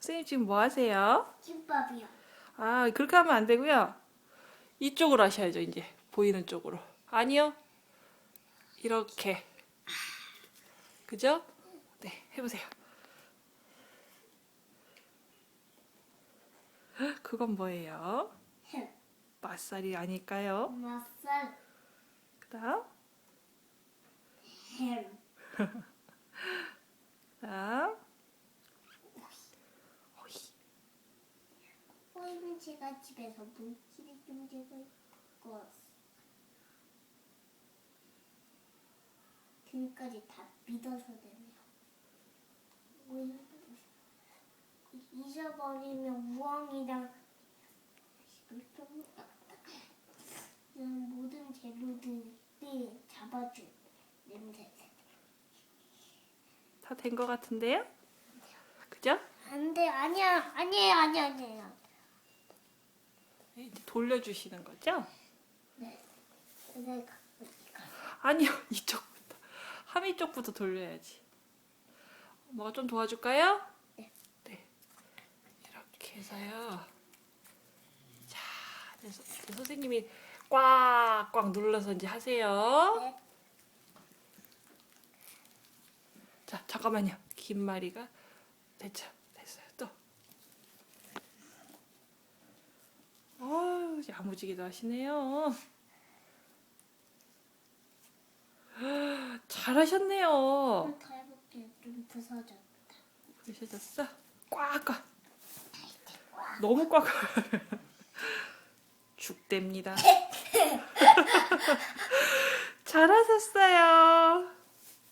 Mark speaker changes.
Speaker 1: 선생님 지금 뭐 하세요?
Speaker 2: 김밥이요.
Speaker 1: 아, 그렇게 하면 안 되고요. 이쪽으로 하셔야죠, 이제. 보이는 쪽으로. 아니요. 이렇게. 그죠? 네, 해보세요. 헉, 그건 뭐예요?
Speaker 2: 햄.
Speaker 1: 맛살이 아닐까요?
Speaker 2: 맛살
Speaker 1: 그 다음,
Speaker 2: 햄.
Speaker 1: 그 다음. 오이.
Speaker 2: 오이는 제가 집에서 물기를 좀 제거 거 등까지 다 믿어서 되네요. 잊어버리면 우엉이랑 모든 재료들이 잡아줄 냄새.
Speaker 1: 다 된 것 같은데요? 그죠?
Speaker 2: 안 돼 아니야 아니에요 아니야 아니에요.
Speaker 1: 네, 이제 돌려주시는 거죠?
Speaker 2: 네. 내가 이거.
Speaker 1: 아니요, 이쪽부터. 하미 쪽부터 돌려야지. 뭐가 좀 도와줄까요?
Speaker 2: 네.
Speaker 1: 네. 이렇게 해서요. 자, 그래서 선생님이 꽉꽉 눌러서 이제 하세요.
Speaker 2: 네.
Speaker 1: 자, 잠깐만요. 긴 마리가 됐죠? 됐어요. 또. 어우, 야무지기도 하시네요. 잘하셨네요.
Speaker 2: 더 해볼게요. 좀 부서졌다.
Speaker 1: 부셔졌어? 꽉 꽉. 너무 꽉. 죽됩니다. 잘하셨어요.